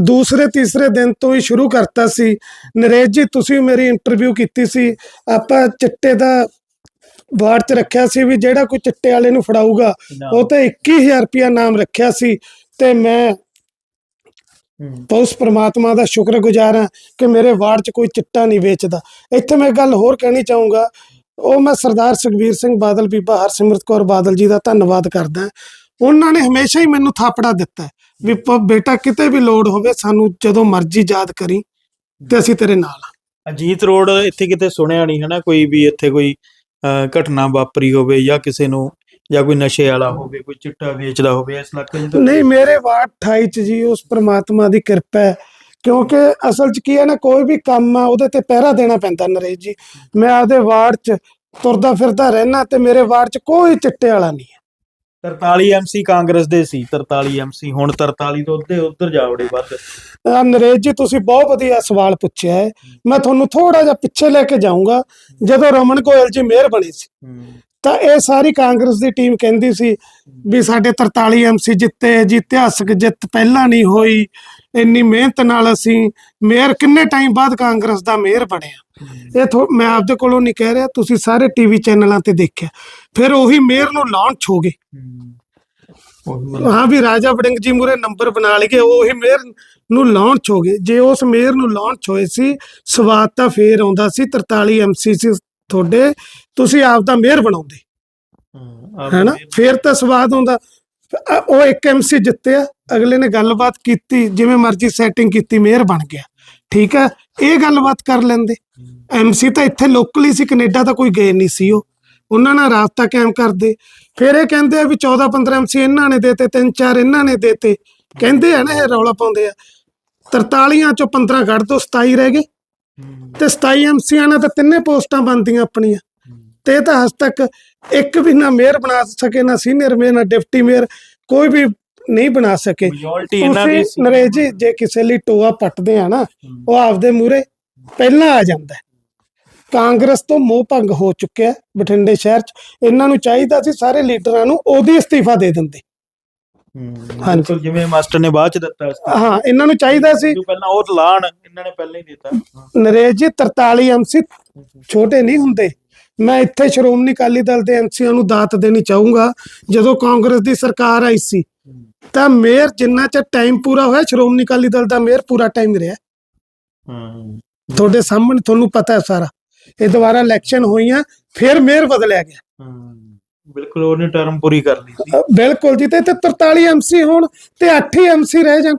ਦੂਸਰੇ ਤੀਸਰੇ ਦਿਨ ਤੋਂ ਹੀ ਸ਼ੁਰੂ ਕਰਤਾ ਸੀ। ਨਰੇਸ਼ ਜੀ ਤੁਸੀਂ ਮੇਰੀ ਇੰਟਰਵਿਊ ਕੀਤੀ ਸੀ। ਆਪਾਂ ਚਿੱਟੇ ਦਾ ਵਾਰਡ 'ਚ ਰੱਖਿਆ ਸੀ ਵੀ ਜਿਹੜਾ ਕੋਈ ਚਿੱਟੇ ਵਾਲੇ ਨੂੰ ਫੜਾਊਗਾ ਉਹ ਤੇ 21000 ਰੁਪਇਆ ਨਾਮ ਰੱਖਿਆ ਸੀ ਤੇ ਮੈਂ। ਉਸ ਪ੍ਰਮਾਤਮਾ ਦਾ ਸ਼ੁਕਰਗੁਜ਼ਾਰ ਹਾਂ ਕਿ ਮੇਰੇ ਵਾਰਡ 'ਚ ਕੋਈ ਚਿੱਟਾ ਨਹੀਂ ਵੇਚਦਾ। ਇੱਥੇ ਮੈਂ ਗੱਲ ਹੋਰ ਕਹਿਣੀ ਚਾਹੂੰਗਾ। ਉਹ ਮੈਂ ਸਰਦਾਰ ਸੁਖਬੀਰ ਸਿੰਘ ਬਾਦਲ ਬੀਬਾ ਹਰਸਿਮਰਤ ਕੌਰ ਬਾਦਲ ਜੀ ਦਾ ਧੰਨਵਾਦ ਕਰਦਾ। ਉਹਨਾਂ ਨੇ ਹਮੇਸ਼ਾ ਹੀ ਮੈਨੂੰ ਥਾਪੜਾ ਦਿੱਤਾ। ਵੀ ਪ- ਬੇਟਾ ਕਿਤੇ ਵੀ ਲੋੜ ਹੋਵੇ ਸਾਨੂੰ ਜਦੋਂ ਮਰਜ਼ੀ ਯਾਦ ਕਰੀ ਤੇ ਅਸੀਂ ਤੇਰੇ ਨਾਲ ਹਾਂ। ਅਜੀਤ ਰੋਡ ਇੱਥੇ ਕਿਤੇ ਸੁਣਿਆ ਨਹੀਂ ਹਨਾ ਕੋਈ ਵੀ ਇੱਥੇ ਕੋਈ ਅਹ, ਘਟਨਾ ਵਾਪਰੀ ਹੋਵੇ ਜਾਂ ਕਿਸੇ ਨੂੰ ਜਾਂ ਕੋਈ ਨਸ਼ੇ ਵਾਲਾ ਹੋਵੇ ਕੋਈ ਚਿੱਟਾ ਵੇਚਦਾ ਹੋਵੇ ਇਸ ਇਲਾਕੇ 'ਚ ਤਾਂ- ਨਹੀਂ ਮੇਰੇ ਵਾਰਡ 28 ਚ ਜੀ ਉਸ ਪ੍ਰਮਾਤਮਾ ਦੀ ਕਿਰਪਾ ਹੈ ਕਿਉਂਕਿ ਅਸਲ ਚ ਕੀ ਹੈ ਨਾ ਕੋਈ ਵੀ ਕੰਮ ਆ ਉਹਦੇ ਤੇ ਪਹਿਰਾ ਦੇਣਾ ਪੈਂਦਾ ਨਰੇਸ਼ ਜੀ। ਮੈਂ ਆਪਦੇ ਵਾਰਡ ਚ ਤੁਰਦਾ ਫਿਰਦਾ ਰਹਿਣਾ ਤੇ ਮੇਰੇ ਵਾਰਡ ਚ ਕੋਈ ਚਿੱਟੇ ਵਾਲਾ ਨਹੀਂ ਹੈ। 43 ਐਮਸੀ ਕਾਂਗਰਸ ਦੇ ਸੀ 43 ਐਮਸੀ ਹੁਣ 43 ਤੋਂ ਉੱਤੇ ਉੱਧਰ ਜਾ ਵੜੇ ਵੱਧ। ਅਹ ਜੀ ਤੁਸੀਂ ਬਹੁਤ ਵਧੀਆ ਸਵਾਲ ਪੁੱਛਿਆ ਹੈ। ਮੈਂ ਤੁਹਾਨੂੰ ਥੋੜਾ ਜਿਹਾ ਪਿੱਛੇ ਲੈ ਕੇ ਜਾਊਂਗਾ। ਜਦੋਂ ਰਮਨ ਗੋਇਲ ਜੀ ਮੇਅਰ ਬਣੇ ਸੀ, ਤਾਂ ਇਹ ਸਾਰੀ ਕਾਂਗਰਸ ਦੀ ਟੀਮ ਕਹਿੰਦੀ ਸੀ ਵੀ ਸਾਡੇ 43 ਐਮਸੀ ਜਿੱਤੇ, ਜੀ ਇਤਿਹਾਸਕ ਜਿੱਤ ਪਹਿਲਾਂ ਨਹੀਂ ਹੋਈ। ਇੰਨੀ ਮਿਹਨਤ ਨਾਲ ਅਸੀਂ ਮੇਅਰ ਕਿੰਨੇ ਟਾਈਮ ਬਾਅਦ ਕਾਂਗਰਸ ਦਾ ਮੇਅਰ ਬਣਿਆ? ਇਹ ਥੋ- ਮੈਂ ਆਪਦੇ ਕੋਲੋਂ ਨਹੀਂ ਕਹਿ ਰਿਹਾ ਤੁਸੀਂ ਸਾਰੇ ਟੀਵੀ ਚੈਨਲਾਂ ਤੇ ਦੇਖਿਆ। ਫਿਰ ਉਹੀ ਮੇਅਰ ਨੂੰ ਲਾਂਚ ਹੋ ਗਏ। ਹਾਂ ਵੀ ਰਾਜਾ ਵੜਿੰਗ ਜੀ ਮੂਰੇ ਨੰਬਰ ਬਣਾ ਲਈਏ ਉਹੀ ਮੇਅਰ ਨੂੰ ਲਾਂਚ ਹੋ ਗਏ। ਜੇ ਉਸ ਮੇਅਰ ਨੂੰ ਲਾਂਚ ਹੋਏ ਸੀ ਸਵਾਦ ਤਾਂ ਫੇਰ ਆਉਂਦਾ ਸੀ 43 ਐਮਸੀ ਸੀ ਤੁਹਾਡੇ ਤੁਸੀਂ ਆਪ ਦਾ ਮੇਅਰ ਬਣਾਉਂਦੇ। ਹੈਨਾ? ਫੇਰ ਤਾਂ ਸਵਾਦ ਆਉਂਦਾ। ਉਹ ਇੱਕ ਐਮਸੀ ਜਿੱਤਿਆ ਅਗਲੇ ਨੇ ਗੱਲਬਾਤ ਕੀਤੀ ਜਿਵੇਂ ਮਰਜ਼ੀ ਸੈਟਿੰਗ ਕੀਤੀ ਮੇਅਰ ਬਣ ਗਿਆ। ਠੀਕ ਹੈ? ਇਹ ਗੱਲਬਾਤ ਕਰ ਲੈਂਦੇ। ਐਮਸੀ ਤਾਂ ਇੱਥੇ ਲੋਕਲ ਹੀ ਸੀ, ਕੈਨੇਡਾ ਤਾਂ ਕੋਈ ਗਏ ਨਹੀਂ ਸੀ ਉਹ। ਉਹਨਾਂ ਨਾਲ ਰਾਬਤਾ ਕਾਇਮ ਕਰਦੇ। ਫਿਰ ਇਹ ਕਹਿੰਦੇ ਆ ਵੀ 14 15 ਐਮਸੀ ਇਹਨਾਂ ਨੇ ਦੇਤੇ, ਤਿੰਨ ਚਾਰ ਇਹਨਾਂ ਨੇ ਦੇਤੇ। ਕਹਿੰਦੇ ਆ ਨਾ ਇਹ ਰੌਲਾ ਪਾਉਂਦੇ ਆ 43 ਚੋਂ 15 ਕੱਢ ਤੋਂ 27 ਰਹਿ ਗਏ। ਤੇ 27 ਐਮਸੀਆਂ ਨਾਲ ਤਾਂ ਤਿੰਨੇ ਪੋਸਟਾਂ ਬਣਦੀਆਂ ਆਪਣੀਆਂ। ਤੇ ਤਾਂ ਹਜ ਤੱਕ ਇੱਕ ਵੀ ਨਾ ਮੇਅਰ ਬਣਾ ਸਕੇ, ਨਾ ਸੀਨੀਅਰ ਮੇਅਰ ਨਾ ਡਿਪਟੀ ਮੇਅਰ ਕੋਈ ਵੀ ਨਹੀਂ ਬਣਾ ਸਕੇ। ਮੈਜੋਰਟੀ ਇਹਨਾਂ ਦੀ ਨਰੇਸ਼ ਜੀ ਜੇ ਕਿਸੇ ਲਈ ਟੋਆ ਪੱਟਦੇ ਆ ਨਾ ਉਹ ਆਪਦੇ ਮੂਰੇ ਪਹਿਲਾਂ ਆ ਜਾਂਦਾ ਹੈ। ਕਾਂਗਰਸ ਤੋਂ ਮੋਹ ਭੰਗ ਹੋ ਚੁੱਕਿਆ ਹੈ ਬਠਿੰਡੇ ਸ਼ਹਿਰ 'ਚ। ਇਹਨਾਂ ਨੂੰ ਚਾਹੀਦਾ ਸੀ ਸਾਰੇ ਲੀਡਰਾਂ ਨੂੰ ਉਹਦੀ ਅਸਤੀਫਾ ਦੇ ਦਿੰਦੇ। ਹਾਂਜੀ। ਹਾਂਜੀ। ਜਿਵੇਂ ਮਾਸਟਰ ਨੇ ਬਾਅਦ ਚ ਦਿੱਤਾ ਸੀ। ਹਾਂ ਇਹਨਾਂ ਨੂੰ ਚਾਹੀਦਾ ਸੀ। ਜੋ ਪਹਿਲਾਂ ਉਹ ਲਾਣ ਇਹਨਾਂ ਨੇ ਪਹਿਲਾਂ ਹੀ ਦਿੱਤਾ। ਨਰੇਸ਼ ਜੀ 43 ਐਮਸੀ ਛੋਟੇ ਨਹੀਂ ਹੁੰਦੇ। ਮੈਂ ਇੱਥੇ ਸ਼੍ਰੋਮਣੀ ਅਕਾਲੀ ਦਲ ਦੇ ਐਮਸੀਆਂ ਨੂੰ ਦਾਤ ਦੇਣੀ ਚਾਹੂੰਗਾ। ਜਦੋਂ ਕਾਂਗਰਸ ਦੀ ਸਰਕਾਰ ਆਈ ਸੀ ਤਾਂ ਮੇਅਰ ਜਿੰਨਾ ਚ ਟਾਈਮ ਪੂਰਾ ਹੋਇਆ ਸ਼੍ਰੋਮਣੀ ਅਕਾਲੀ ਦਲ ਦਾ ਮੇਅਰ ਪੂਰਾ ਟਾਈਮ ਰਿਹਾ। ਹੂੰ। ਤੁਹਾਡੇ ਸਾਹਮਣੇ ਤੁਹਾਨੂੰ ਪਤਾ ਹੈ ਸਾਰਾ। ਇਹ ਦੁਬਾਰਾ ਇਲੈਕਸ਼ਨ ਹੋਈਆਂ ਫਿਰ ਮੇਅਰ ਬਦਲਿਆ ਗਿਆ। ਹੂੰ ਬਿਲਕੁਲ ਉਹਨੇ ਟਰਮ ਪੂਰੀ ਕਰ ਲਈ ਸੀ। ਬਿਲਕੁਲ ਜੀ ਤੇ ਇੱਥੇ 43 ਐਮਸੀ ਹੋਣ ਤੇ 8 ਹੀ ਐਮਸੀ ਰਹਿ ਜਾਣ।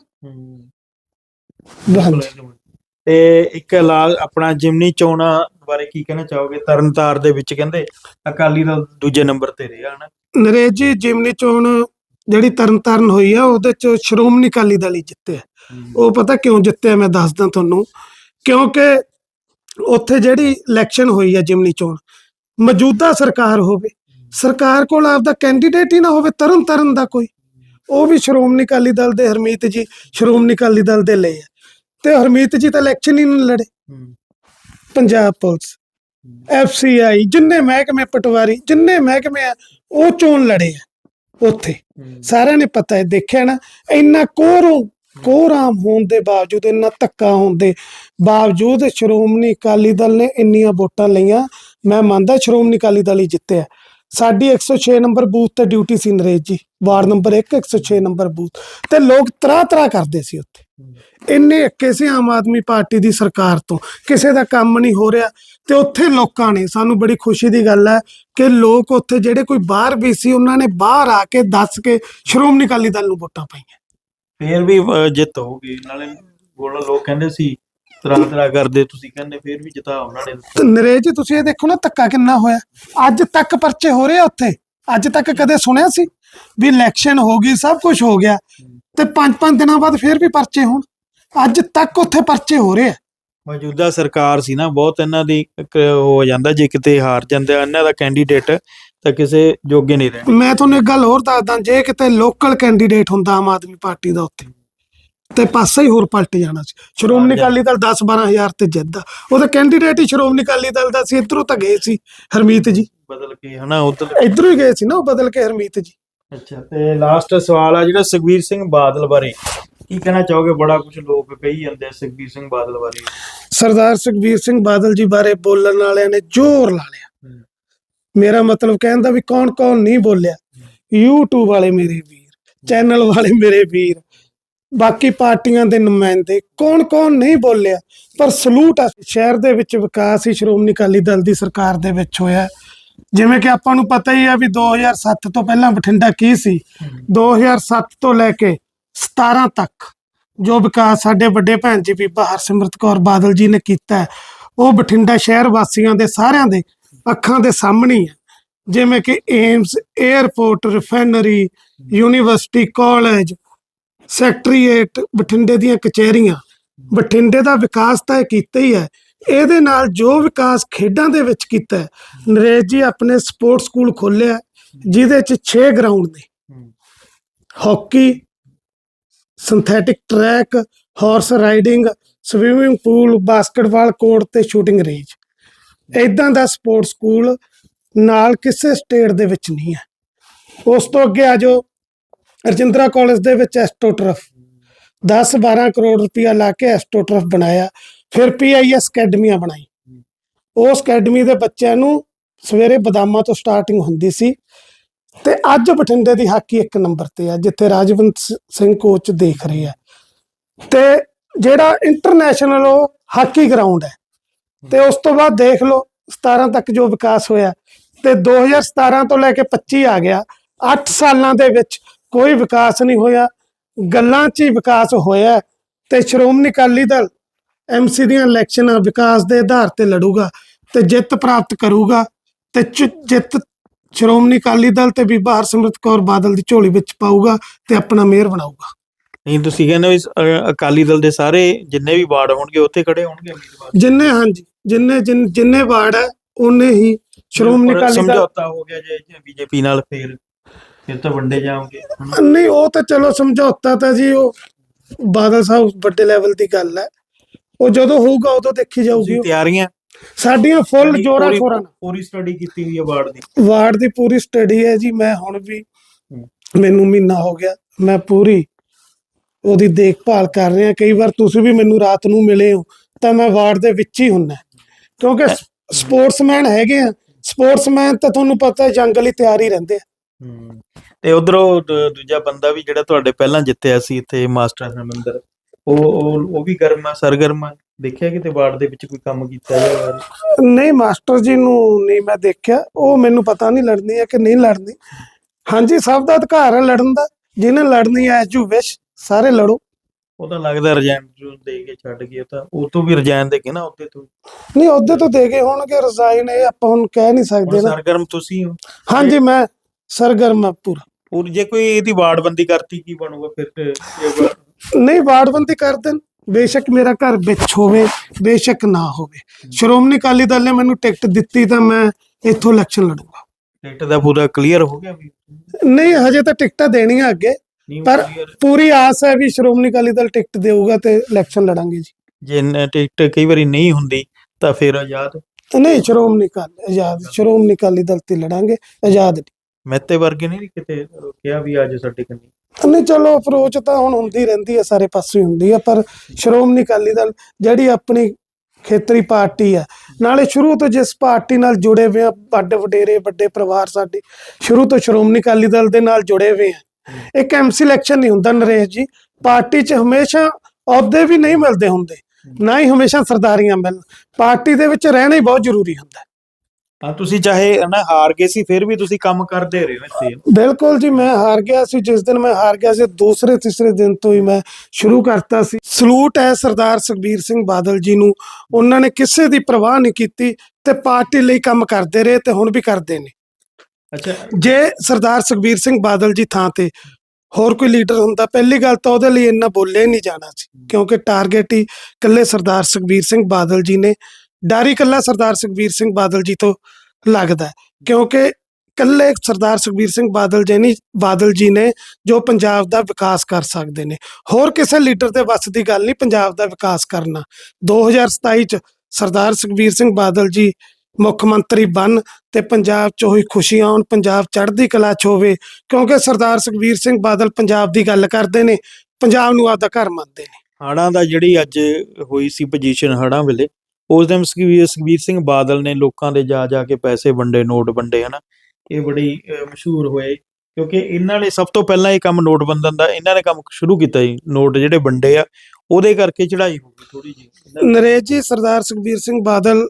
ਤੇ ਇੱਕ ਲਾ ਆਪਣਾ ਜਿਮਨੀ ਚੋਣਾਂ ਬਾਰੇ ਕੀ ਕਹਿਣਾ ਚਾਹੋਗੇ? ਤਰਨਤਾਰ ਦੇ ਵਿੱਚ ਕਹਿੰਦੇ ਅਕਾਲੀ ਦਲ ਦੂਜੇ ਨੰਬਰ ਤੇ ਰਿਹਾ ਹਨਾ? ਨਰੇਸ਼ ਜੀ ਜਿਮਨੀ ਚੋਣ ਜਿਹੜੀ ਤਰਨਤਾਰਨ ਹੋਈ ਆ ਉਹਦੇ ਚ ਸ਼੍ਰੋਮਣੀ ਅਕਾਲੀ ਦਲ ਹੀ ਜਿੱਤਿਆ ਉਹ ਪਤਾ ਕਿਉਂ ਜਿੱਤਿਆ ਮੈਂ ਦੱਸਦਾ ਤੁਹਾਨੂੰ? ਕਿਉਂਕਿ ਉੱਥੇ ਜਿਹੜੀ ਇਲੈਕਸ਼ਨ ਹੋਈ ਆ ਜਿਮਨੀ ਚੋਣ ਮੌਜੂਦਾ ਸਰਕਾਰ ਹੋਵੇ ਸਰਕਾਰ ਕੋਲ ਆਪਦਾ ਕੈਂਡੀਡੇਟ ਹੀ ਨਾ ਹੋਵੇ ਤਰਨ ਤਰਨ ਦਾ ਕੋਈ। ਉਹ ਵੀ ਸ਼੍ਰੋਮਣੀ ਅਕਾਲੀ ਦਲ ਦੇ ਹਰਮੀਤ ਜੀ ਸ਼੍ਰੋਮਣੀ ਅਕਾਲੀ ਦਲ ਦੇ ਲਏ ਆ। ਤੇ ਹਰਮੀਤ ਜੀ ਤਾਂ ਇਲੈਕਸ਼ਨ ਹੀ ਨਹੀਂ ਲੜੇ। ਪੰਜਾਬ ਪੁਲਿਸ ਐਫਸੀਆਈ ਜਿੰਨੇ ਮਹਿਕਮੇ ਪਟਵਾਰੀ ਜਿੰਨੇ ਮਹਿਕਮੇ ਆ ਉਹ ਚੋਣ ਲੜੇ ਆ। ਉੱਥੇ। ਸਾਰਿਆਂ ਨੇ ਪਤਾ ਹੈ ਦੇਖਿਆ ਨਾ ਇੰਨਾ ਕੋਹਰੋਂ ਕੋਹਰਾਮ ਹੋਣ ਦੇ ਬਾਵਜੂਦ ਇੰਨਾ ਧੱਕਾ ਹੋਣ ਦੇ ਬਾਵਜੂਦ ਸ਼੍ਰੋਮਣੀ ਅਕਾਲੀ ਦਲ ਨੇ ਇੰਨੀਆਂ ਵੋਟਾਂ ਲਈਆਂ। ਮੈਂ ਮੰਨਦਾ ਸ਼੍ਰੋਮਣੀ ਅਕਾਲੀ ਦਲ ਹੀ ਜਿੱਤਿਆ। ਸਾਡੀ 106 ਨੰਬਰ ਬੂਥ ਤੇ ਡਿਊਟੀ ਸੀ Naresh ji, ward number 1 106 number booth. ਤੇ ਲੋਕ ਤਰਾ ਤਰਾ ਕਰਦੇ ਸੀ ਉੱਥੇ। ਇੰਨੇ ਅੱਕੇ ਸੀ ਆਮ ਆਦਮੀ ਪਾਰਟੀ ਦੀ ਸਰਕਾਰ ਤੋਂ। ਕਿਸੇ ਦਾ ਕੰਮ ਨਹੀਂ ਹੋ ਰਿਹਾ ਤੇ ਉੱਥੇ ਲੋਕਾਂ ਨੇ, ਸਾਨੂੰ ਬੜੀ ਖੁਸ਼ੀ ਦੀ ਗੱਲ ਹੈ ਕਿ ਲੋਕ ਉੱਥੇ ਜਿਹੜੇ ਕੋਈ ਬਾਹਰ ਵੀ ਸੀ, ਉਹਨਾਂ ਨੇ ਬਾਹਰ ਆ ਕੇ ਦੱਸ ਕੇ ਸ਼੍ਰੋਮਣੀ ਅਕਾਲੀ ਦਲ ਨੂੰ ਵੋਟਾਂ ਪਾਈਆਂ। ਫੇਰ ਵੀ ਜਿੱਤ ਹੋਊਗੀ। ਨਾਲੇ ਬੋਲਣ ਲੋਕ ਕਹਿੰਦੇ ਸੀ ਤਰਾ ਤਰਾ ਕਰਦੇ ਤੁਸੀਂ ਕਹਿੰਦੇ ਫੇਰ ਵੀ ਜਿਤਾ ਉਹਨਾਂ ਨੇ ਤੇ ਨਰੇਸ਼ ਜੀ ਤੁਸੀਂ ਇਹ ਦੇਖੋ ਨਾ ਧੱਕਾ ਕਿੰਨਾ ਹੋਇਆ। ਅੱਜ ਤੱਕ ਪਰਚੇ ਹੋ ਰਹੇ ਆ ਉੱਥੇ। ਅੱਜ ਤੱਕ ਕਦੇ ਸੁਣਿਆ ਸੀ ਵੀ ਇਲੈਕਸ਼ਨ ਹੋ ਗਈ ਸਭ ਕੁਝ ਹੋ ਗਿਆ। ਤੇ ਪੰਜ ਪੰਜ ਦਿਨਾਂ ਬਾਅਦ ਫੇਰ ਵੀ ਪਰਚੇ ਹੋਣ। ਅੱਜ ਤੱਕ ਉੱਥੇ ਪਰਚੇ ਹੋ ਰਹੇ ਆ। ਮੌਜੂਦਾ ਸਰਕਾਰ ਸੀ ਨਾ ਬਹੁਤ ਇਹਨਾਂ ਦੀ ਇੱਕ ਹੋ ਜਾਂਦਾ ਜੇ ਕਿਤੇ ਹਾਰ ਜਾਂਦੇ ਆ ਇਹਨਾਂ ਦਾ ਕੈਂਡੀਡੇਟ ਤਾਂ ਕਿਸੇ ਜੋਗੇ ਨਹੀਂ ਰਹਿਣਾ ਮੈਂ ਤੁਹਾਨੂੰ ਇੱਕ ਗੱਲ ਹੋਰ ਦੱਸਦਾ ਜੇ ਕਿਤੇ ਲੋਕਲ ਕੈਂਡੀਡੇਟ ਹੁੰਦਾ ਆਮ ਆਦਮੀ ਪਾਰਟੀ ਦਾ ਉੱਥੇ ਤੇ ਪਾਸਾ ਹੀ ਹੋਰ ਪਲਟ ਜਾਣਾ ਸੀ। ਸ਼੍ਰੋਮਣੀ ਅਕਾਲੀ ਦਲ 10 12000 ਤੇ ਜਿੱਤਦਾ ਉਹਦਾ ਕੈਂਡੀਡੇਟ ਹੀ ਸ਼੍ਰੋਮਣੀ ਅਕਾਲੀ ਦਲ ਦਾ ਸੀ ਇਧਰੋਂ ਤਾਂ ਗਏ ਸੀ ਹਰਮੀਤ ਜੀ। ਬਦਲ ਕੇ ਹਨਾ ਉਧਰ ਇਧਰੋਂ ਹੀ ਗਏ ਸੀ ਨਾ ਉਹ ਬਦਲ ਕੇ ਹਰਮੀਤ ਜੀ। ਅੱਛਾ ਤੇ ਲਾਸਟ ਸਵਾਲ ਆ ਜਿਹੜਾ ਸੁਖਵੀਰ ਸਿੰਘ ਬਾਦਲ ਬਾਰੇ। ਕੀ ਕਹਿਣਾ ਚਾਹੋਗੇ? ਬੜਾ ਕੁਝ ਲੋਕ ਕਹੀ ਜਾਂਦੇ ਸੁਖਬੀਰ ਸਿੰਘ ਬਾਦਲ ਬਾਰੇ। ਸਰਦਾਰ ਸੁਖਬੀਰ ਸਿੰਘ ਬਾਦਲ ਜੀ ਬਾਰੇ ਬੋਲਣ ਵਾਲਿਆਂ ਨੇ ਜ਼ੋਰ ਲਾ ਲਿਆ। ਮੇਰਾ ਮਤਲਬ ਕਹਿਣ ਦਾ ਵੀ ਕੌਣ ਕੌਣ ਨਹੀਂ ਬੋਲਿਆ। YouTube ਵਾਲੇ ਮੇਰੇ ਵੀਰ ਚੈਨਲ ਵਾਲੇ ਮੇਰੇ ਵੀਰ ਬਾਕੀ ਪਾਰਟੀਆਂ ਦੇ ਨੁਮਾਇੰਦੇ ਕੌਣ ਕੌਣ ਨਹੀਂ ਬੋਲਿਆ, ਪਰ ਸਲੂਟ ਆ, ਸ਼ਹਿਰ ਦੇ ਵਿੱਚ ਵਿਕਾਸ ਹੀ ਸ਼੍ਰੋਮਣੀ ਅਕਾਲੀ ਦਲ ਦੀ ਸਰਕਾਰ ਦੇ ਵਿੱਚ ਹੋਇਆ। ਜਿਵੇਂ ਕਿ ਆਪਾਂ ਨੂੰ ਪਤਾ ਹੀ ਆ ਵੀ 2007 ਤੋਂ ਪਹਿਲਾਂ ਬਠਿੰਡਾ ਕੀ ਸੀ? 2007 ਤੋਂ ਲੈ ਕੇ 17 ਤੱਕ ਜੋ ਵਿਕਾਸ ਸਾਡੇ ਵੱਡੇ ਭੈਣ ਜੀ ਬੀਬਾ ਹਰਸਿਮਰਤ ਕੌਰ ਬਾਦਲ ਜੀ ਨੇ ਕੀਤਾ, ਉਹ ਬਠਿੰਡਾ ਸ਼ਹਿਰ ਵਾਸੀਆਂ ਦੇ ਸਾਰਿਆਂ ਦੇ ਅੱਖਾਂ ਦੇ ਸਾਹਮਣੇ ਹੈ ਜਿਵੇਂ ਕਿ AIIMS airport refinery university, college secretariat ਬਠਿੰਡੇ ਦੀਆਂ ਕਚਹਿਰੀਆਂ। ਬਠਿੰਡੇ ਦਾ ਵਿਕਾਸ ਤਾਂ ਇਹ ਕੀਤਾ ਹੀ ਹੈ। ਇਹਦੇ ਨਾਲ ਜੋ ਵਿਕਾਸ ਖੇਡਾਂ ਦੇ ਵਿੱਚ ਕੀਤਾ ਹੈ ਨਰੇਸ਼ ਜੀ ਆਪਣੇ ਸਪੋਰਟਸ ਸਕੂਲ ਖੋਲਿਆ ਜਿਹਦੇ ਚ 6 ਗਰਾਊਂਡ ਨੇ। Hockey synthetic track horse riding swimming pool basketball court ਤੇ ਸ਼ੂਟਿੰਗ ਰੇਂਜ। ਇਦਾਂ ਦਾ ਸਪੋਰਟਸ ਸਕੂਲ ਨਾਲ ਕਿਸੇ ਸਟੇਟ ਦੇ ਵਿੱਚ ਨਹੀਂ ਹੈ। ਉਸ ਤੋਂ ਅੱਗੇ ਆ ਜਾਓ। ਰਜਿੰਦਰਾ ਕਾਲਜ ਦੇ ਵਿੱਚ ਐਸਟੋਟਰਫ 10 12 ਕਰੋੜ ਰੁਪਇਆ ਲਾ ਕੇ ਐਸਟੋਟਰਫ ਬਣਾਇਆ, ਫਿਰ ਪੀਆਈਐਸ ਅਕੈਡਮੀਆਂ ਬਣਾਈ ਉਸ ਅਕੈਡਮੀ ਦੇ ਬੱਚਿਆਂ ਨੂੰ ਸਵੇਰੇ ਬਦਾਮਾਂ ਤੋਂ ਸਟਾਰਟਿੰਗ ਹੁੰਦੀ ਸੀ ਤੇ ਅੱਜ ਬਠਿੰਡੇ ਦੀ ਹਾਕੀ ਇੱਕ ਨੰਬਰ ਤੇ ਆ, ਜਿੱਥੇ ਰਾਜਵੰਤ ਸਿੰਘ ਕੋਚ ਦੇਖ ਰਹੇ ਆ। ਤੇ ਜਿਹੜਾ ਇੰਟਰਨੈਸ਼ਨਲ ਉਹ ਹਾਕੀ ਗਰਾਊਂਡ ਹੈ, ਤੇ ਉਸ ਤੋਂ ਬਾਅਦ ਦੇਖ ਲਓ 17 ਤੱਕ ਜੋ ਵਿਕਾਸ ਹੋਇਆ, ਤੇ 2017 ਤੋਂ ਲੈ ਕੇ 25 ਆ ਗਿਆ 8 ਸਾਲਾਂ ਦੇ ਵਿੱਚ ਕੋਈ ਵਿਕਾਸ ਨਹੀਂ ਹੋਇਆ। ਗੱਲਾਂ 'ਚ ਹੀ ਵਿਕਾਸ ਹੋਇਆ ਤੇ ਸ਼੍ਰੋਮਣੀ ਅਕਾਲੀ ਦਲ ਐਮਸੀ ਦੀਆਂ ਇਲੈਕਸ਼ਨਾਂ ਵਿਕਾਸ ਦੇ ਆਧਾਰ ਤੇ ਲੜੂਗਾ ਤੇ ਜਿੱਤ ਪ੍ਰਾਪਤ ਕਰੂਗਾ ਤੇ ਜਿੱਤ ਸ਼੍ਰੋਮਣੀ ਅਕਾਲੀ ਦਲ ਤੇ ਬੀਬਾ ਹਰਸਿਮਰਤ ਕੌਰ ਬਾਦਲ ਦੀ ਝੋਲੀ ਵਿੱਚ ਪਾਊਗਾ ਤੇ ਆਪਣਾ ਮੇਅਰ ਬਣਾਊਗਾ। ਨਹੀਂ ਤੁਸੀਂ ਕਹਿੰਦੇ ਹੋ ਇਸ, ਅਕਾਲੀ ਦਲ ਦੇ ਸਾਰੇ ਜਿੰਨੇ ਵੀ ਵਾਰਡ ਹੋਣਗੇ ਉੱਥੇ ਖੜੇ ਹੋਣਗੇ ਜਿੰਨੇ ਹਾਂਜੀ ਜਿੰਨੇ ਜਿੰਨ- ਵਾਰਡ ਹੈ ਉਹਨੇ ਹੀ ਸ਼੍ਰੋਮਣੀ ਅਕਾਲੀ ਦਲ ਸਮਝੌਤਾ ਹੋ ਗਿਆ ਜੇ ਬੀਜੇਪੀ ਨਾਲ ਫੇਰ। ਫਿਰ ਤਾਂ ਵੰਡੇ ਜਾਓਗੇ? ਨਹੀਂ ਉਹ ਤਾਂ ਚਲੋ ਸਮਝੌਤਾ ਤਾਂ ਜੀ ਉਹ ਬਾਦਲ ਸਾਹਿਬ ਵੱਡੇ ਲੈਵਲ ਦੀ ਗੱਲ ਹੈ। ਉਹ ਜਦੋਂ ਹੋਊਗਾ ਉਦੋਂ ਦੇਖੀ ਜਾਊਗੀ ਤੁਸੀਂ ਤਿਆਰੀਆਂ? ਸਾਡੀਆਂ ਫੁੱਲ ਜੋਰਾਂ ਸ਼ੋਰਾਂ ਨਾਲ ਪੂਰੀ ਸਟੱਡੀ ਕੀਤੀ ਹੋਈ ਹੈ ਵਾਰਡ ਦੀ। ਵਾਰਡ ਦੀ ਪੂਰੀ ਸਟੱਡੀ ਹੈ ਜੀ। ਮੈਂ ਹੁਣ ਵੀ ਮੈਨੂੰ ਮਹੀਨਾ ਹੋ ਗਿਆ। ਮੈਂ ਪੂਰੀ ਉਹਦੀ ਦੇਖਭਾਲ ਕਰ ਰਿਹਾ। ਕਈ ਵਾਰ ਤੁਸੀਂ ਵੀ ਮੈਨੂੰ ਰਾਤ ਨੂੰ ਮਿਲੇ ਹੋ ਤਾਂ ਮੈਂ ਵਾਰਡ ਦੇ ਵਿੱਚ ਹੀ ਹੁੰਨਾ। ਕਿਉਂਕਿ ਸਪੋਰਟਸਮੈਨ ਹੈਗੇ ਆ। ਸਪੋਰਟਸਮੈਨ ਤਾਂ ਤੁਹਾਨੂੰ ਪਤਾ ਹੈ ਜੰਗ ਲਈ ਤਿਆਰ ਹੀ ਰਹਿੰਦੇ ਆ। ਹੂੰ ਤੇ ਉਧਰੋਂ ਦੂਜਾ ਬੰਦਾ ਵੀ ਜਿਹੜਾ ਤੁਹਾਡੇ ਪਹਿਲਾਂ ਜਿੱਤਿਆ ਸੀ ਇੱਥੇ ਮਾਸਟਰ ਹਰਮੰਦਰ ਉਹ ਉਹ ਉਹ ਵੀ ਗਰਮ ਸਰਗਰਮ ਦੇਖਿਆ ਕਿਤੇ ਵਾਰਡ ਦੇ ਵਿੱਚ ਕੋਈ ਕੰਮ ਕੀਤਾ ਜਾਵੇ ਨਹੀਂ ਮਾਸਟਰ ਜੀ ਨੂੰ ਨਹੀਂ ਮੈਂ ਦੇਖਿਆ ਉਹ ਮੈਨੂੰ ਪਤਾ ਨਹੀਂ ਲੜਨੀ ਹੈ ਕਿ ਨਹੀਂ ਲੜਨੀ। ਹਾਂਜੀ ਸਭ ਦਾ ਅਧਿਕਾਰ ਹੈ ਲੜਨ ਦਾ ਜਿਹਨੇ ਲੜਨੀ ਹੈ ਯੂ ਵਿਸ਼ ਸਾਰੇ ਲੜੋ। ਉਹ ਤਾਂ ਲੱਗਦਾ ਰਜਾਇਨ ਦੇ ਕੇ ਛੱਡ ਗਏ ਤਾਂ ਉਹ ਤੋਂ ਵੀ ਰਜਾਇਨ ਦੇ ਕੇ ਨਾ ਉੱਤੇ ਤੋਂ। ਨਹੀਂ ਉਹਦੇ ਤੋਂ ਦੇ ਗਏ ਹੋਣਗੇ ਰਜ਼ਾਈਨ ਇਹ ਆਪਾਂ ਹੁਣ ਕਹਿ ਨਹੀਂ ਸਕਦੇ ਨਾ। ਸਰਗਰਮ ਤੁਸੀਂ ਹੋ। ਹਾਂਜੀ ਮੈਂ ਸਰਗਰਮ ਪੂਰਾ। ਉਹ ਜੇ ਕੋਈ ਇਹਦੀ ਵਾਰਡਬੰਦੀ ਕਰਤੀ ਕੀ ਬਣੂਗਾ ਫਿਰ ਤੇ? ਇਹ ਵਾ- ਨਹੀਂ ਵਾਰਡਬੰਦੀ ਕਰ ਦੇਣ। ਬੇਸ਼ੱਕ ਮੇਰਾ ਘਰ ਵਿੱਚ ਹੋਵੇ ਬੇਸ਼ੱਕ ਨਾ ਹੋਵੇ। ਸ਼੍ਰੋਮਣੀ ਅਕਾਲੀ ਦਲ ਨੇ ਮੈਨੂੰ ਟਿਕਟ ਦਿੱਤੀ ਤਾਂ ਮੈਂ ਇੱਥੋਂ ਇਲੈਕਸ਼ਨ ਲੜੂੰਗਾ। ਟਿਕਟ ਦਾ ਪੂਰਾ ਕਲੀਅਰ ਹੋ ਗਿਆ ਵੀ? ਨਹੀਂ ਹਜੇ ਤਾਂ ਟਿਕਟਾਂ ਦੇਣੀਆਂ ਅੱਗੇ ਨਹੀਂ ਪਰ clear- ਪੂਰੀ ਆਸ ਹੈ ਵੀ ਸ਼੍ਰੋਮਣੀ ਅਕਾਲੀ ਦਲ ਟਿਕਟ ਦੇਊਗਾ ਤੇ ਇਲੈਕਸ਼ਨ ਲੜਾਂਗੇ ਜੀ। ਜੇ ਨ- ਟਿਕਟ ਕਈ ਵਾਰੀ ਨਹੀਂ ਹੁੰਦੀ ਤਾਂ ਫਿਰ ਆਜ਼ਾਦ? ਨਹੀਂ ਸ਼੍ਰੋਮਣੀ ਅਕਾਲੀ ਆਜ਼ਾਦ ਸ਼੍ਰੋਮਣੀ ਅਕਾਲੀ ਦਲ ਤੇ ਲੜਾਂਗੇ ਆਜ਼ਾਦ ਨਹੀਂ। ਮਹਿਤੇ ਵਰਗੇ ਨੇ ਕਿਤੇ ਕਿਹਾ ਵੀ ਅੱਜ ਸਾਡੇ ਕੰਨੀ। ਨਹੀਂ, ਚਲੋ, ਅਪਰੋਚ ਤਾਂ ਹੁਣ ਹੁੰਦੀ ਰਹਿੰਦੀ ਹੈ ਸਾਰੇ ਪਾਸੇ ਹੁੰਦੀ ਹੈ ਪਰ ਸ਼੍ਰੋਮਣੀ ਅਕਾਲੀ ਦਲ ਜਿਹੜੀ ਆਪਣੀ ਖੇਤਰੀ ਪਾਰਟੀ ਹੈ ਨਾਲੇ ਸ਼ੁਰੂ ਤੋਂ ਜਿਸ ਪਾਰਟੀ ਨਾਲ ਜੁੜੇ ਹੋਏ ਆ, ਵੱਡੇ ਵਡੇਰੇ, ਵੱਡੇ ਪਰਿਵਾਰ ਸਾਡੇ, ਸ਼ੁਰੂ ਤੋਂ ਸ਼੍ਰੋਮਣੀ ਅਕਾਲੀ ਦਲ ਦੇ ਨਾਲ ਜੁੜੇ ਹੋਏ ਆ। ਇੱਕ ਐਮਸੀ ਇਲੈਕਸ਼ਨ ਨਹੀਂ ਹੁੰਦਾ, ਨਰੇਸ਼ ਜੀ। ਪਾਰਟੀ 'ਚ ਹਮੇਸ਼ਾ ਅਹੁਦੇ ਵੀ ਨਹੀਂ ਮਿਲਦੇ ਹੁੰਦੇ, ਨਾ ਹੀ ਹਮੇਸ਼ਾ ਸਰਦਾਰੀਆਂ ਮਿਲਣ। ਪਾਰਟੀ ਦੇ ਵਿੱਚ ਰਹਿਣਾ ਹੀ ਬਹੁਤ ਜ਼ਰੂਰੀ ਹੁੰਦਾ। ਹਾਂ ਤੁਸੀਂ ਚਾਹੇ ਨਾ ਹਾਰ ਗਏ ਸੀ ਫਿਰ ਵੀ ਤੁਸੀਂ ਕੰਮ ਕਰਦੇ ਰਹੇ ਹੋ ਇੱਥੇ। ਬਿਲਕੁਲ ਜੀ ਮੈਂ ਹਾਰ ਗਿਆ ਸੀ ਜਿਸ ਦਿਨ ਮੈਂ ਹਾਰ ਗਿਆ ਸੀ ਦੂਸਰੇ ਤੀਸਰੇ ਦਿਨ ਤੋਂ ਹੀ ਮੈਂ ਸ਼ੁਰੂ ਕਰਤਾ ਸੀ। ਸਲੂਟ ਹੈ ਸਰਦਾਰ ਸੁਖਬੀਰ ਸਿੰਘ ਬਾਦਲ ਜੀ ਨੂੰ। ਉਹਨਾਂ ਨੇ ਕਿਸੇ ਦੀ ਪਰਵਾਹ ਨਹੀਂ ਕੀਤੀ ਤੇ ਪਾਰਟੀ ਲਈ ਕੰਮ ਕਰਦੇ ਰਹੇ ਤੇ ਹੁਣ ਵੀ ਕਰਦੇ ਨੇ। ਅੱਛਾ। ਜੇ ਸਰਦਾਰ ਸੁਖਬੀਰ ਸਿੰਘ ਬਾਦਲ ਜੀ ਥਾਂ ਤੇ ਹੋਰ ਕੋਈ ਲੀਡਰ ਹੁੰਦਾ ਪਹਿਲੀ ਗੱਲ ਤਾਂ ਉਹਦੇ ਲਈ ਇੰਨਾ ਬੋਲੇ ਨਹੀਂ ਜਾਣਾ ਸੀ ਕਿਉਂਕਿ ਟਾਰਗੇਟ ਹੀ ਇਕੱਲੇ ਸਰਦਾਰ ਸੁਖਬੀਰ ਸਿੰਘ ਬਾਦਲ ਜੀ ਨੇ ਡਰ ਹੀ ਇਕੱਲਾ ਸਰਦਾਰ ਸੁਖਬੀਰ ਸਿੰਘ ਬਾਦਲ ਜੀ ਤੋਂ ਲੱਗਦਾ ਕਿਉਂਕਿ ਇਕੱਲੇ ਸਰਦਾਰ ਸੁਖਬੀਰ ਸਿੰਘ ਬਾਦਲ ਜੀ ਨਹੀਂ, ਬਾਦਲ ਜੀ ਨੇ ਜੋ ਪੰਜਾਬ ਦਾ ਵਿਕਾਸ ਕਰ ਸਕਦੇ ਨੇ। ਹੋਰ ਕਿਸੇ ਲੀਡਰ ਦੇ ਵੱਸ ਦੀ ਗੱਲ ਨਹੀਂ, ਪੰਜਾਬ ਦਾ ਵਿਕਾਸ ਕਰਨਾ। 2027 ਚ ਸਰਦਾਰ ਸੁਖਬੀਰ ਸਿੰਘ ਬਾਦਲ ਜੀ ਮੁੱਖ ਮੰਤਰੀ ਬਣ ਤੇ ਪੰਜਾਬ 'ਚ ਹੋਈ ਖੁਸ਼ੀਆਂ ਆਉਣ, ਪੰਜਾਬ ਚੜ੍ਹਦੀ ਕਲਾ 'ਚ ਹੋਵੇ, ਕਿਉਂਕਿ ਸਰਦਾਰ ਸੁਖਬੀਰ ਸਿੰਘ ਬਾਦਲ ਪੰਜਾਬ ਦੀ ਗੱਲ ਕਰਦੇ ਨੇ, ਪੰਜਾਬ ਨੂੰ ਆਪਦਾ ਘਰ ਮੰਨਦੇ ਨੇ। ਹੜਾਂ ਦਾ ਜਿਹੜੀ ਅੱਜ ਹੋਈ ਸੀ ਪੋਜੀਸ਼ਨ ਹੜਾਂ ਵੇਲੇ ਉਸ ਦਿਨ ਸੁਖਬੀਰ ਸੁਖਬੀਰ ਸਿੰਘ ਬਾਦਲ ਨੇ ਲੋਕਾਂ ਦੇ ਜਾ ਜਾ ਕੇ ਪੈਸੇ ਵੰਡੇ, ਨੋਟ ਵੰਡੇ, ਹਨਾ? ਇਹ ਬੜੀ ਮਸ਼ਹੂਰ ਹੋਏ ਕਿਉਂਕਿ ਇਹਨਾਂ ਨੇ ਸਭ ਤੋਂ ਪਹਿਲਾਂ ਇਹ ਕੰਮ ਨੋਟ ਵੰਡਣ ਦਾ, ਇਹਨਾਂ ਨੇ ਕੰਮ ਸ਼ੁਰੂ ਕੀਤਾ ਜੀ, ਨੋਟ ਜਿਹੜੇ ਵੰਡੇ ਆ, ਉਹਦੇ ਕਰਕੇ ਚੜਾਈ ਹੋ ਗਈ ਥੋੜੀ ਜੀ ਨਰੇਸ਼ ਜੀ, ਸਰਦਾਰ ਸੁਖਬੀਰ ਸਿੰਘ ਬਾਦਲ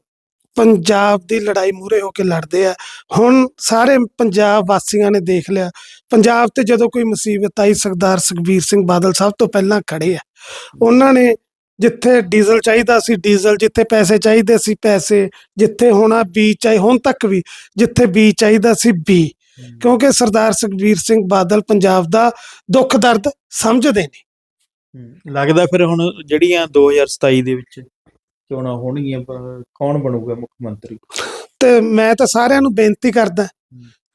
ਪੰਜਾਬ ਦੀ ਲੜਾਈ ਮੂਰੇ ਹੋ ਕੇ ਲੜਦੇ ਆ। ਹੁਣ ਸਾਰੇ ਪੰਜਾਬ ਵਾਸੀਆਂ ਨੇ ਦੇਖ ਲਿਆ। ਪੰਜਾਬ ਤੇ ਜਦੋਂ ਕੋਈ ਮੁਸੀਬਤ ਆਈ, ਸਰਦਾਰ ਸੁਖਬੀਰ ਸਿੰਘ ਬਾਦਲ ਸਭ ਤੋਂ ਪਹਿਲਾਂ ਖੜੇ ਆ। ਉਹਨਾਂ ਨੇ ਜਿੱਥੇ ਡੀਜ਼ਲ ਚਾਹੀਦਾ ਸੀ ਡੀਜ਼ਲ ਜਿੱਥੇ ਪੈਸੇ ਚਾਹੀਦੇ ਸੀ ਪੈਸੇ ਜਿੱਥੇ ਹੋਣਾ ਬੀ ਚਾਹੀ ਹੁਣ ਤੱਕ ਵੀ ਜਿੱਥੇ ਬੀ ਚਾਹੀਦਾ ਸੀ ਬੀ ਕਿਉਂਕਿ ਸਰਦਾਰ ਸੁਖਬੀਰ ਸਿੰਘ ਬਾਦਲ ਪੰਜਾਬ ਦਾ ਦੁੱਖ ਦਰਦ ਸਮਝਦੇ ਨੇ। ਲੱਗਦਾ ਫਿਰ ਹੁਣ ਜਿਹੜੀਆਂ 2027 ਦੇ ਵਿੱਚ ਚੋਣਾਂ ਹੋਣਗੀਆਂ ਪਰ ਕੌਣ ਬਣੂਗਾ ਮੁੱਖ ਮੰਤਰੀ? ਤੇ ਮੈਂ ਤਾਂ ਸਾਰਿਆਂ ਨੂੰ ਬੇਨਤੀ ਕਰਦਾ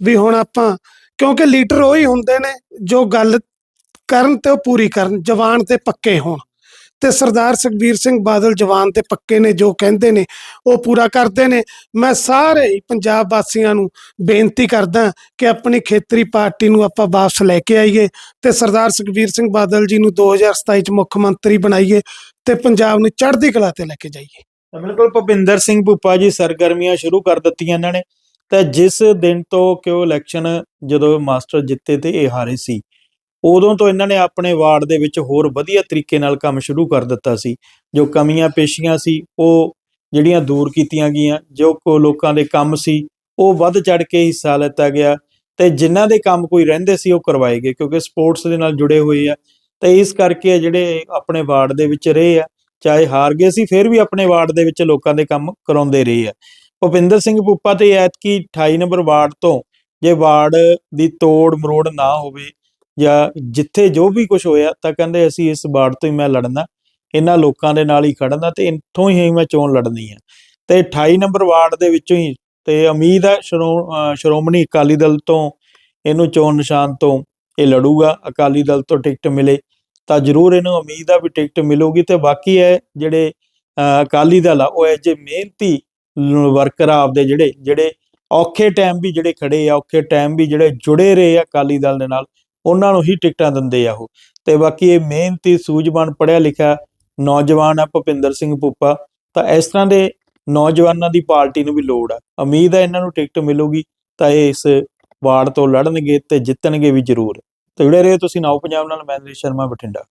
ਵੀ ਹੁਣ ਆਪਾਂ ਕਿਉਂਕਿ ਲੀਡਰ ਉਹੀ ਹੁੰਦੇ ਨੇ ਜੋ ਗੱਲ ਕਰਨ ਤੇ ਉਹ ਪੂਰੀ ਕਰਨ ਜਵਾਨ ਤੇ ਪੱਕੇ ਹੋਣ। ਤੇ ਸਰਦਾਰ ਸੁਖਬੀਰ ਸਿੰਘ ਬਾਦਲ ਜਵਾਨ ਤੇ ਪੱਕੇ ਨੇ, ਜੋ ਕਹਿੰਦੇ ਨੇ, ਉਹ ਪੂਰਾ ਕਰਦੇ ਨੇ। ਮੈਂ ਸਾਰੇ ਪੰਜਾਬ ਵਾਸੀਆਂ ਨੂੰ ਬੇਨਤੀ ਕਰਦਾ ਕਿ ਆਪਣੀ ਖੇਤਰੀ ਪਾਰਟੀ ਨੂੰ ਆਪਾਂ ਵਾਪਸ ਲੈ ਕੇ ਆਈਏ ਤੇ ਸਰਦਾਰ ਸੁਖਬੀਰ ਸਿੰਘ ਬਾਦਲ ਜੀ ਨੂੰ 2027 ਚ ਮੁੱਖ ਮੰਤਰੀ ਬਣਾਈਏ ਤੇ ਪੰਜਾਬ ਨੂੰ ਚੜ੍ਹਦੀ ਕਲਾ ਤੇ ਲੈ ਕੇ ਜਾਈਏ। ਬਿਲਕੁਲ ਭੁਪਿੰਦਰ ਸਿੰਘ ਭੁੱਪਾ ਜੀ ਸਰਗਰਮੀਆਂ ਸ਼ੁਰੂ ਕਰ ਦਿੱਤੀਆਂ ਇਹਨਾਂ ਨੇ। ਤਾਂ ਜਿਸ ਦਿਨ ਤੋਂ ਕਿ ਉਹ ਇਲੈਕਸ਼ਨ ਜਦੋਂ ਮਾਸਟਰ ਜਿੱਤੇ ਤੇ ਇਹ ਹਾਰੇ ਸੀ ਉਦੋਂ ਤੋਂ ਇਹਨਾਂ ਨੇ ਆਪਣੇ ਵਾਰਡ ਦੇ ਵਿੱਚ ਹੋਰ ਵਧੀਆ ਤਰੀਕੇ ਨਾਲ ਕੰਮ ਸ਼ੁਰੂ ਕਰ ਦਿੱਤਾ ਸੀ। ਜੋ ਕਮੀਆਂ ਪੇਸ਼ੀਆਂ ਸੀ, ਉਹ ਜਿਹੜੀਆਂ ਦੂਰ ਕੀਤੀਆਂ ਗਈਆਂ, ਜੋ ਕੋ ਲੋਕਾਂ ਦੇ ਕੰਮ ਸੀ, ਉਹ ਵੱਧ ਚੜ ਕੇ ਹਿੱਸਾ ਲਿੱਤਾ ਗਿਆ ਤੇ ਜਿਨ੍ਹਾਂ ਦੇ ਕੰਮ ਕੋਈ ਰਹਿੰਦੇ ਸੀ, ਉਹ ਕਰਵਾਏ ਗਏ ਕਿਉਂਕਿ ਸਪੋਰਟਸ ਦੇ ਨਾਲ ਜੁੜੇ ਹੋਏ ਆ। ਤੇ ਇਸ ਕਰਕੇ ਜਿਹੜੇ ਆਪਣੇ ਵਾਰਡ ਦੇ ਵਿੱਚ ਰਹੇ ਆ, ਚਾਹੇ ਹਾਰ ਗਏ ਸੀ, ਫਿਰ ਵੀ ਆਪਣੇ ਵਾਰਡ ਦੇ ਵਿੱਚ ਲੋਕਾਂ ਦੇ ਕੰਮ ਕਰਾਉਂਦੇ ਰਹੇ ਆ। ਭੁਪਿੰਦਰ ਸਿੰਘ ਭੁੱਪਾ ਤੇ ਐਤਕੀ 28 ਨੰਬਰ ਵਾਰਡ ਤੋਂ ਜੇ ਵਾਰਡ ਦੀ ਤੋੜ ਮਰੋੜ ਨਾ ਹੋਵੇ ਜਾਂ ਜਿੱਥੇ ਜੋ ਵੀ ਕੁਝ ਹੋਇਆ ਤਾਂ ਕਹਿੰਦੇ ਅਸੀਂ ਇਸ ਵਾਰਡ ਤੋਂ ਹੀ ਮੈਂ ਲੜਨਾ, ਇਹਨਾਂ ਲੋਕਾਂ ਦੇ ਨਾਲ ਹੀ ਖੜਨਾ ਤੇ ਇੱਥੋਂ ਹੀ ਮੈਂ ਚੋਣ ਲੜਨੀ ਆ। ਤੇ 28 ਨੰਬਰ ਵਾਰਡ ਦੇ ਵਿੱਚੋਂ ਹੀ ਤੇ ਉਮੀਦ ਹੈ ਸ਼੍ਰੋਮਣੀ ਅਕਾਲੀ ਦਲ ਤੋਂ ਇਹਨੂੰ ਚੋਣ ਨਿਸ਼ਾਨ ਤੋਂ ਇਹ ਲੜੂਗਾ, ਅਕਾਲੀ ਦਲ ਤੋਂ ਟਿਕਟ ਮਿਲੇ ਤਾਂ ਜ਼ਰੂਰ ਇਹਨੂੰ ਉਮੀਦ ਆ ਵੀ ਟਿਕਟ ਮਿਲੂਗੀ ਤੇ ਬਾਕੀ ਹੈ ਜਿਹੜੇ ਅਕਾਲੀ ਦਲ ਆ ਉਹ ਇਹ ਜੇ ਮਿਹਨਤੀ ਵਰਕਰ ਆਪਦੇ ਜਿਹੜੇ ਜਿਹੜੇ ਔਖੇ ਟਾਈਮ ਵੀ ਜਿਹੜੇ ਖੜੇ ਆ, ਔਖੇ ਟਾਈਮ ਵੀ ਜਿਹੜੇ ਜੁੜੇ ਰਹੇ ਆ ਅਕਾਲੀ ਦਲ ਦੇ ਨਾਲ ਉਹਨਾਂ ਨੂੰ ਹੀ ਟਿਕਟਾਂ ਦਿੰਦੇ ਆ ਉਹ। ਤੇ ਬਾਕੀ ਇਹ ਮਿਹਨਤੀ, ਸੂਝਵਾਨ ਪੜਿਆ ਲਿਖਿਆ ਨੌਜਵਾਨ ਆ ਭੁਪਿੰਦਰ ਸਿੰਘ ਭੁੱਪਾ। ਤਾਂ ਇਸ ਤਰ੍ਹਾਂ ਦੇ ਨੌਜਵਾਨਾਂ ਦੀ ਪਾਰਟੀ ਨੂੰ ਵੀ ਲੋੜ ਆ। ਉਮੀਦ ਹੈ ਇਹਨਾਂ ਨੂੰ ਟਿਕਟ ਮਿਲੂਗੀ, ਤਾਂ ਇਹ ਇਸ ਵਾਰਡ ਤੋਂ ਲੜਨਗੇ ਤੇ ਜਿੱਤਣਗੇ ਵੀ ਜ਼ਰੂਰ। ਤੇ ਜੁੜੇ ਰਹੋ ਤੁਸੀਂ, ਨਾਓ ਪੰਜਾਬ ਨਾਲ, ਮੈਂ ਸ਼ਰਮਾ, ਬਠਿੰਡਾ।